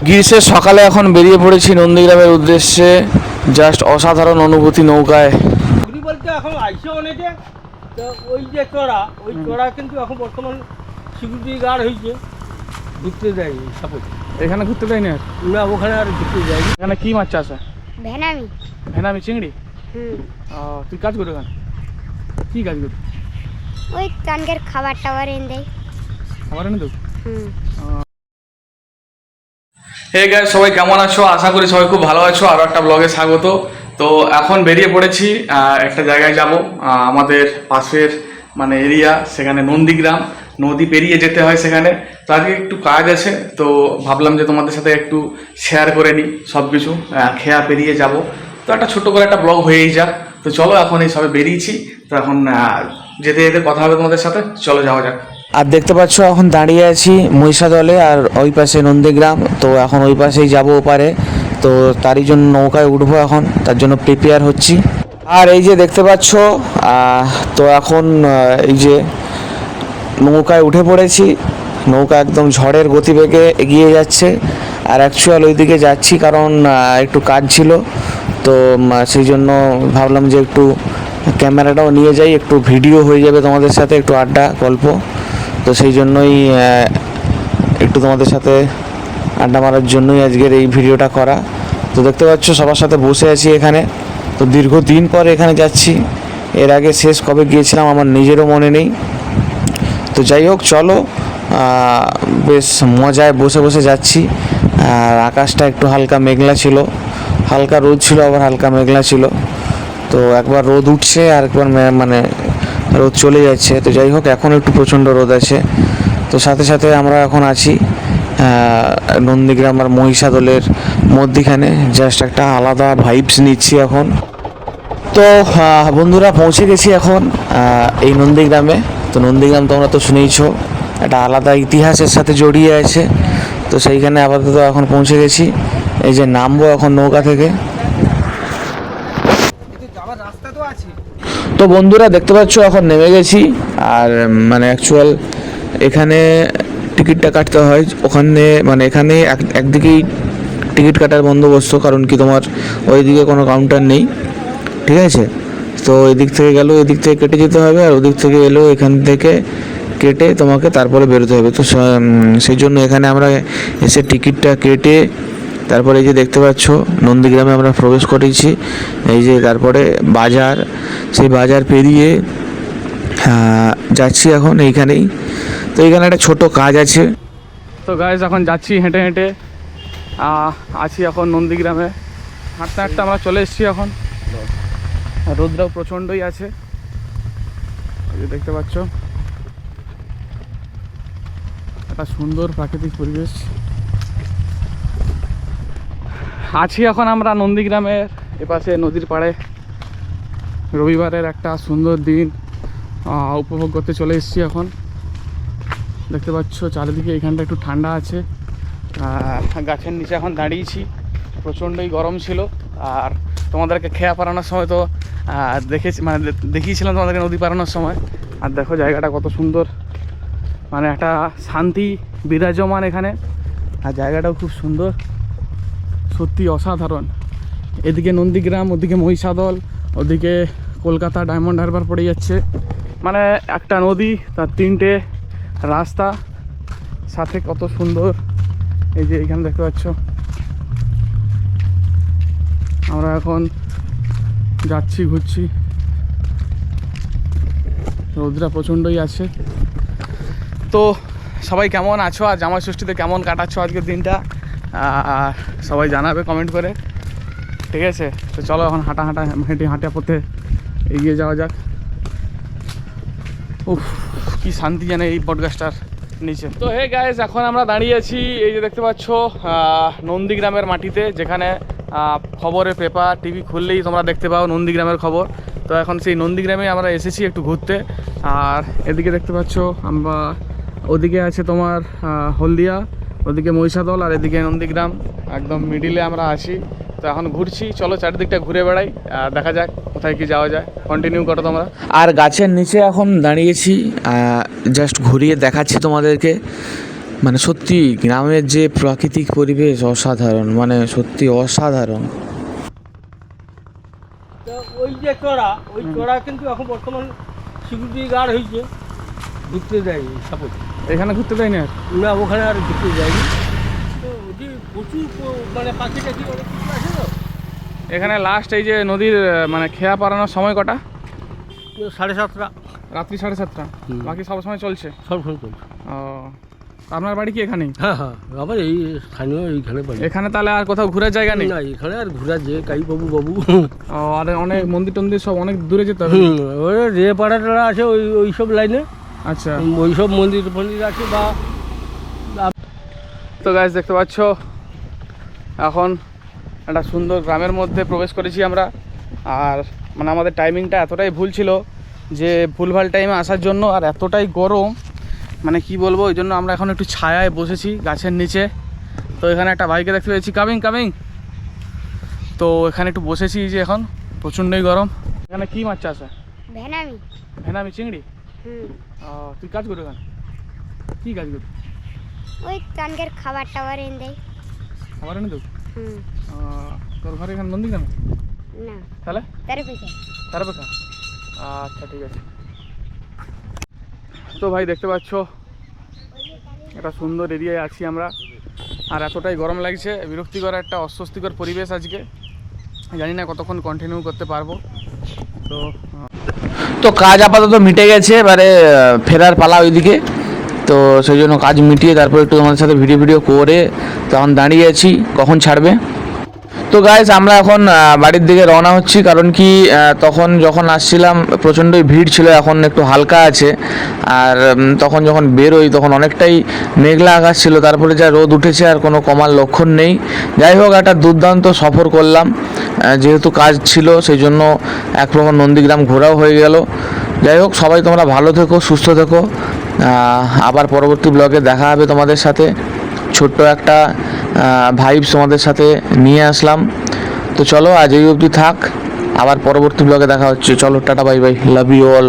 গ্রীষ্মের সকালে এখন বেরিয়ে পড়েছি নন্দীগ্রামের উদ্দেশ্যে জাস্ট অসাধারণ অনুভূতি নৌকায়। বলতে এখন আইসে অনেকে তো ওই যে চড়া ওই চড়া কিন্তু এখন বর্তমান সিকিউরিটি গার্ড হয়েছে ঢুকতে দেয়নি সাপোজ এখানে ঘুরতে দেয়নি আর? না ওখানে আর ঢুকতে দেয়নি। এখানে কি মাছ চাষ হয়? ভেনামি। ভেনামি চিংড়ি? হুম। তুই কাজ করো এখানে কি কাজ করবি ওই তানকের খাবার টাবার এনে দেয়। খাবার এনে দেবো? হুম। হে গাইস সবাই কেমন আছো? আশা করি সবাই খুব ভালো আছো। আরও একটা ব্লগে স্বাগত। তো এখন বেরিয়ে পড়েছি একটা জায়গায় যাব আমাদের পাশের মানে এরিয়া সেখানে নন্দীগ্রাম। নদী পেরিয়ে যেতে হয় সেখানে। তো আজকে একটু কাজ আছে, তো ভাবলাম যে তোমাদের সাথে একটু শেয়ার করে নিই সব কিছু খেয়া পেরিয়ে যাব। তো একটা ছোট্ট করে একটা ব্লগ হয়েই যাক। তো চলো, এখন এই সবে বেরিয়েছি। তো এখন যেতে যেতে কথা হবে তোমাদের সাথে। চলো, যাওয়া যাক। আর দেখতে পাচ্ছ, এখন দাঁড়িয়ে আছি মহিষাদলে আর ওই পাশে নন্দীগ্রাম। তো এখন ওই পাশেই যাব ওপারে। তো তারই জন্য নৌকায় উঠবো এখন, তার জন্য প্রিপেয়ার হচ্ছি। আর এই যে দেখতে পাচ্ছ তো এখন এই যে নৌকায় উঠে পড়েছি। নৌকা একদম ঝড়ের গতিবেগে এগিয়ে যাচ্ছে। আর অ্যাকচুয়াল ওইদিকে যাচ্ছি কারণ একটু কাজ ছিল। তো সেই জন্য ভাবলাম যে একটু ক্যামেরাটাও নিয়ে যাই, একটু ভিডিও হয়ে যাবে তোমাদের সাথে, একটু আড্ডা, গল্প। তো সেই জন্যই একটু তোমাদের সাথে আড্ডা মারার জন্যই আজকের এই ভিডিওটা করা। তো দেখতে পাচ্ছ, সবার সাথে বসে আছি এখানে। তো দীর্ঘদিন পর এখানে যাচ্ছি। এর আগে শেষ কবে গিয়েছিলাম আমার নিজেরও মনে নেই। তো যাই হোক, চলো বেশ মজায় বসে বসে যাচ্ছি। আর আকাশটা একটু হালকা মেঘলা ছিল। হালকা রোদ ছিল, আবার হালকা মেঘলা ছিল। তো একবার রোদ উঠছে আর একবার মানে রোদ চলে যাচ্ছে। তো যাই হোক, এখন একটু প্রচণ্ড রোদ আছে। তো সাথে সাথে আমরা এখন আছি নন্দীগ্রাম আর মহিষাদলের মধ্যিখানে। জাস্ট একটা আলাদা ভাইবস নিচ্ছি এখন। তো বন্ধুরা, পৌঁছে গেছি এখন এই নন্দীগ্রামে। তো নন্দীগ্রাম তোমরা তো শুনেইছ, একটা আলাদা ইতিহাসের সাথে জড়িয়ে আছে। তো সেইখানে আপাতত এখন পৌঁছে গেছি। এই যে নামবো এখন নৌকা থেকে। তো বন্ধুরা দেখতে পাচ্ছ, এখন নেমে গেছি। আর মানে অ্যাকচুয়াল এখানে টিকিটটা কাটতে হয়। ওখানে মানে এখানে এক- একদিকেই টিকিট কাটার বন্দোবস্ত, কারণ কি তোমার ওইদিকে কোনো কাউন্টার নেই। ঠিক আছে? তো এদিক থেকে গেলেও এদিক থেকে কেটে যেতে হবে, আর ওদিক থেকে এলেও এখান থেকে কেটে তোমাকে তারপরে বেরোতে হবে। তো সেই জন্য এখানে আমরা এসে টিকিটটা কেটে তারপরে এই যে দেখতে পাচ্ছ, নন্দীগ্রামে আমরা প্রবেশ করেছি। এই যে তারপরে বাজার, সেই বাজার পেরিয়ে যাচ্ছি এখন এইখানেই। তো এইখানে একটা ছোট কাজ আছে। তো গাইজ এখন যাচ্ছি হেঁটে হেঁটে। আছি এখন নন্দীগ্রামে। হাঁটতে হাঁটতে আমরা চলে এসেছি এখন। রোদটাও প্রচণ্ডই আছে। দেখতে পাচ্ছ। একটা সুন্দর প্রাকৃতিক পরিবেশ। আছি এখন আমরা নন্দীগ্রামের এপাশে নদীর পাড়ে। রবিবারের একটা সুন্দর দিন উপভোগ করতে চলে এসেছি এখন। দেখতে পাচ্ছ চারিদিকে এখানটা একটু ঠান্ডা আছে। গাছের নিচে এখন দাঁড়িয়েছি। প্রচণ্ডই গরম ছিল। আর তোমাদেরকে খেয়া পারানোর সময় তো দেখেছি মানে দেখিয়েছিলাম তোমাদেরকে নদী পারানোর সময়। আর দেখো জায়গাটা কত সুন্দর। মানে একটা শান্তি বিরাজমান এখানে। আর জায়গাটাও খুব সুন্দর। সত্যি অসাধারণ। এদিকে নন্দীগ্রাম, ওদিকে মহিষাদল, ওদিকে কলকাতা ডায়মন্ড হারবার পড়ে যাচ্ছে। মানে একটা নদী, তার তিনটে রাস্তা, সাথে কত সুন্দর। এই যে এখানে দেখতে পাচ্ছ। আমরা এখন যাচ্ছি, ঘুরছি। রোদরা প্রচণ্ডই আছে। তো সবাই কেমন আছো? আর জামাই ষষ্ঠীতে কেমন কাটাচ্ছ আজকের দিনটা? সবাই জানাবে কমেন্ট করে। ঠিক আছে? তো চলো এখন হাঁটা হাঁটা হেঁটে হাঁটা পথে এগিয়ে যাওয়া যাক। উফ কি শান্তি জানে এই পডকাস্টার নিচে। তো হে গাইজ এখন আমরা দাঁড়িয়ে আছি এই যে দেখতে পাচ্ছ নন্দীগ্রামের মাটিতে যেখানে আহ, খবরের পেপার টিভি খুললেই তোমরা দেখতে পাও নন্দীগ্রামের খবর। তো এখন সেই নন্দীগ্রামে আমরা এসেছি একটু ঘুরতে। আর এদিকে দেখতে পাচ্ছ আমরা ওদিকে আছে তোমার হলদিয়া। ওদিকে মহিষাদল আর এদিকে নন্দীগ্রাম। একদম মিডিলে আমরা আসি তো এখন ঘুরছি। চলো চারিদিকটা ঘুরে বেড়াই। আর দেখা যাক কোথায় কি যাওয়া যায়। কন্টিনিউ করো তোমরা। আর গাছের নিচে এখন দাঁড়িয়েছি। জাস্ট ঘুরিয়ে দেখাচ্ছি তোমাদেরকে। মানে সত্যি গ্রামের যে প্রাকৃতিক পরিবেশ অসাধারণ। মানে সত্যি অসাধারণ। তো ওই যে চড়া ওই চড়া কিন্তু এখন বর্তমান সিকিউরিটি গার্ড হয়েছে। ঢুকতে দেয়নি সাপোজ এখানে ঘুরতে দেয়নি না না ওখানে আর ঘুরতে যায়নি প্রচুর মানে পাখি টাখি অনেক কিছু আছে তো? এখানে লাস্ট এই যে নদীর মানে খেয়া পারানোর সময় কটা? সাড়ে সাতটা। রাত্রি সাড়ে সাতটা। বাকি সব সময় চলছে? সব সময় চলছে। ও আপনার বাড়ি কি এখানেই? হ্যাঁ হ্যাঁ আবার এই স্থানীয় এইখানে বাড়ি। এখানে তাহলে আর কোথাও ঘোরার জায়গা নেই? না এখানে আর ঘোরা যে কাই বাবু বাবু। আর অনেক মন্দির টন্দির সব অনেক দূরে যেতে হবে। ওই রে পাড়া টাড়া আছে ওই ওই সব লাইনে আচ্ছা। ওই সব মন্দির ফন্দির আছে বা তো গাছ দেখতে পাচ্ছ? এখন একটা সুন্দর গ্রামের মধ্যে প্রবেশ করেছি আমরা। আর মানে আমাদের টাইমিংটা এতটাই ভুল ছিল যে ভুলভাল টাইমে আসার জন্য আর এতটাই গরম। মানে কি বলব ওই জন্য আমরা এখন একটু ছায়ায় বসেছি গাছের নিচে। তো এখানে একটা বাইকে দেখতে পেয়েছি। কামিং কামিং তো এখানে একটু বসেছি যে এখন প্রচণ্ডই গরম। এখানে কি মাছ চাষ হয়? ভেনামি। ভেনামি চিংড়ি? তুই কাজ করি ওখানে কী কাজ করি? ওই তানকের খাবার টাবার এনে দেয়। খাবার এনে দেবো? তোর ঘরে এখানে নন্দী কেন? না। তাহলে? তার পিছে। তারপরে খা আচ্ছা ঠিক আছে। তো ভাই দেখতে পাচ্ছ একটা সুন্দর এরিয়ায় আছি আমরা। আর এতটাই গরম লাগছে বিরক্তিকর একটা অস্বস্তিকর পরিবেশ আজকে। জানি না কতক্ষণ কন্টিনিউ করতে পারব। তো তো কাজ আপাতত মিটে গেছে, এবারে ফেরার পালা ওইদিকে। তো সেই জন্য কাজ মিটিয়ে তারপর একটু তোমাদের সাথে ভিডিও ভিডিও করে তখন দাঁড়িয়ে আছি, কখন ছাড়বে? তো গাইজ আমরা এখন বাড়ির দিকে রওনা হচ্ছি। কারণ কি তখন যখন আসছিলাম, প্রচণ্ডই ভিড় ছিল, এখন একটু হালকা আছে। আর তখন যখন বেরোই, তখন অনেকটাই মেঘলা আকাশ ছিল। তারপরে যা রোদ উঠেছে, আর কোনো কমার লক্ষণ নেই। যাই হোক, একটা দুর্দান্ত সফর করলাম। যেহেতু কাজ ছিল, সেই জন্য এক প্রকার নন্দীগ্রাম ঘোরাও হয়ে গেল। যাই হোক, সবাই তোমরা ভালো থেকো, সুস্থ থেকো। আবার পরবর্তী ব্লগে দেখা হবে তোমাদের সাথে। ছোট্ট একটা ভাইবস তোমাদের সাথে নিয়ে আসলাম। তো চলো আজ এই অবধি থাক। আবার পরবর্তী ব্লগে দেখা হচ্ছে। চলো, tata bye bye love you all